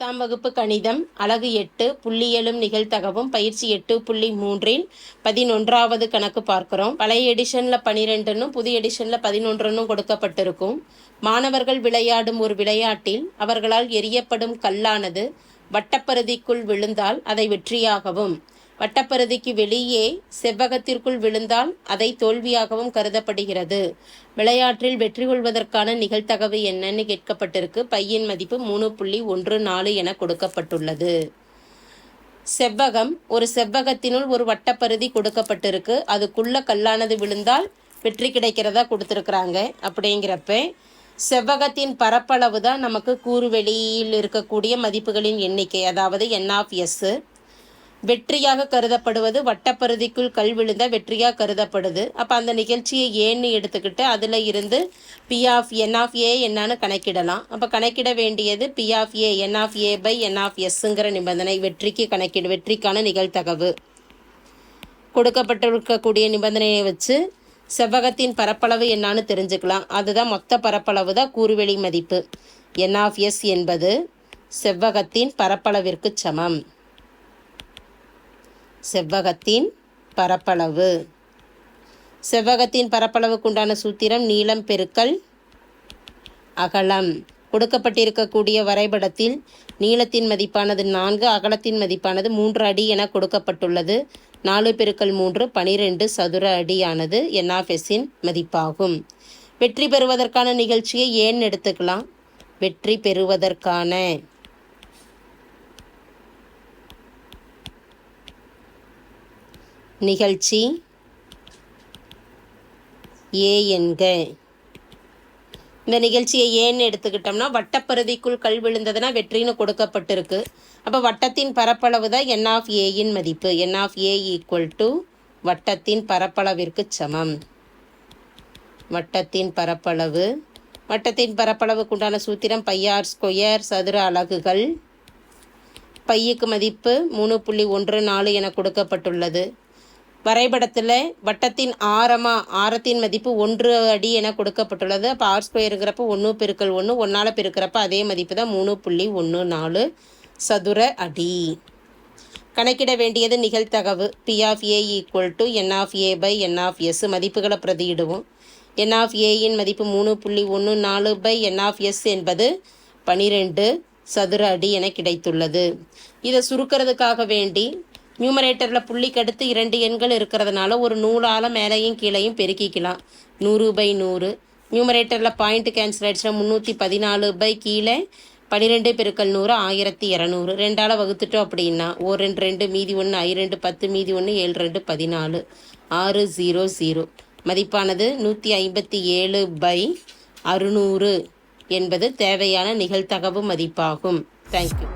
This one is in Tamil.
பத்தாம் வகுப்பு கணிதம் அலகு எட்டு புள்ளியலும் நிகழ்த்தகவும் பயிற்சி எட்டு புள்ளி மூன்றில் பதினொன்றாவது கணக்கு பார்க்குறோம். பழைய எடிஷனில் பனிரெண்டுன்னு புதிய எடிஷனில் பதினொன்றுன்னு கொடுக்கப்பட்டிருக்கும். மாணவர்கள் விளையாடும் ஒரு விளையாட்டில் அவர்களால் எரியப்படும் கல்லானது வட்டப்பருதிக்குள் விழுந்தால் அதை வெற்றியாகவும் வட்டப்பருதிக்கு வெளியே செவ்வகத்திற்குள் விழுந்தால் அதை தோல்வியாகவும் கருதப்படுகிறது. விளையாட்டில் வெற்றி கொள்வதற்கான நிகழ்த்தகவு என்னன்னு கேட்கப்பட்டிருக்கு. பையின் மதிப்பு மூணு புள்ளி ஒன்று நாலு என கொடுக்கப்பட்டுள்ளது. செவ்வகம் ஒரு செவ்வகத்தினுள் ஒரு வட்டப்பருதி கொடுக்கப்பட்டிருக்கு. அதுக்குள்ள கல்லானது விழுந்தால் வெற்றி கிடைக்கிறதா கொடுத்துருக்குறாங்க. அப்படிங்கிறப்ப செவ்வகத்தின் பரப்பளவு தான் நமக்கு கூறுவெளியில் இருக்கக்கூடிய மதிப்புகளின் எண்ணிக்கை அதாவது என் ஆஃப் எஸ்ஸு வெற்றியாக கருதப்படுவது வட்டப்பருதிக்குள் கல் விழுந்த வெற்றியாக கருதப்படுது. அப்போ அந்த நிகழ்ச்சியை ஏன்னு எடுத்துக்கிட்டு அதில் இருந்து P of N of A என்னான்னு கணக்கிடலாம். அப்போ கணக்கிட வேண்டியது P of A N of A by N of எஸ்ஸுங்கிற நிபந்தனை வெற்றிக்கு கணக்கிடு வெற்றிக்கான நிகழ்தகவு. கொடுக்கப்பட்டிருக்கக்கூடிய நிபந்தனையை வச்சு செவ்வகத்தின் பரப்பளவு என்னான்னு தெரிஞ்சுக்கலாம். அதுதான் மொத்த பரப்பளவு தான் கூறுவெளி மதிப்பு. என் ஆஃப் எஸ் என்பது செவ்வகத்தின் பரப்பளவிற்கு சமம். செவ்வகத்தின் பரப்பளவு. செவ்வகத்தின் பரப்பளவுக்குண்டான சூத்திரம் நீளம் பெருக்கல் அகலம். கொடுக்கப்பட்டிருக்கக்கூடிய வரைபடத்தில் நீளத்தின் மதிப்பானது நான்கு அகலத்தின் மதிப்பானது மூன்று அடி என கொடுக்கப்பட்டுள்ளது. நாலு பெருக்கல் மூன்று பனிரெண்டு சதுர அடியானது என்ஆஃப்எஸின் மதிப்பாகும். வெற்றி பெறுவதற்கான நிகழ்ச்சியை ஏன் எடுத்துக்கலாம்? வெற்றி பெறுவதற்கான நிகழ்ச்சி ஏ என்க இந்த நிகழ்ச்சியை ஏன்னு எடுத்துக்கிட்டோம்னா வட்டப்பருதிக்குள் கல் விழுந்ததுன்னா வெற்றின்னு கொடுக்கப்பட்டிருக்கு. அப்போ வட்டத்தின் பரப்பளவு தான் என் ஆஃப் ஏயின் மதிப்பு. N of A equal to வட்டத்தின் பரப்பளவிற்கு சமம். வட்டத்தின் பரப்பளவு. வட்டத்தின் பரப்பளவுக்கு உண்டான சூத்திரம் பையார் ஸ்கொயர் சதுர அலகுகள். பையுக்கு மதிப்பு மூணு புள்ளி ஒன்று நாலு என கொடுக்கப்பட்டுள்ளது. வரைபடத்தில் வட்டத்தின் ஆரமாக ஆரத்தின் மதிப்பு ஒன்று அடி என கொடுக்கப்பட்டுள்ளது. அப்போ ஆர் ஸ்கொயருங்கிறப்ப ஒன்று பெருக்கல் ஒன்று ஒன்றால் பெருக்கிறப்ப அதே மதிப்பு தான் மூணு புள்ளி ஒன்று நாலு சதுர அடி. கணக்கிட வேண்டியது நிகழ்தகவு. P of A equal to N of A by N of S மதிப்புகளை பிரதியிடுவோம். என் ஆஃப் ஏயின் மதிப்பு மூணு புள்ளி ஒன்று நாலு பை என் ஆஃப் எஸ் என்பது பனிரெண்டு சதுர அடி என கிடைத்துள்ளது. இதை சுருக்கிறதுக்காக வேண்டி நியூமரேட்டரில் புள்ளிக்கு அடுத்து இரண்டு எண்கள் இருக்கிறதுனால ஒரு நூலால் மேலேயும் கீழேயும் பெருக்கிக்கலாம். நூறு பை நூறு. நியூமரேட்டரில் பாயிண்ட் கேன்சல் ஆயிடுச்சுன்னா முந்நூற்றி பதினாலு பை கீழே பன்னிரெண்டு பெருக்கல் நூறு ஆயிரத்தி இரநூறு. ரெண்டால் வகுத்துட்டோம் அப்படின்னா ஒரு ரெண்டு ரெண்டு மீதி ஒன்று ஐ ரெண்டு பத்து மீதி ஒன்று ஏழு ரெண்டு பதினாலு. ஆறு ஜீரோ ஜீரோ. மதிப்பானது நூற்றி ஐம்பத்தி ஏழு பை அறுநூறு என்பது தேவையான நிகழ்தகவு மதிப்பாகும். தேங்க்யூ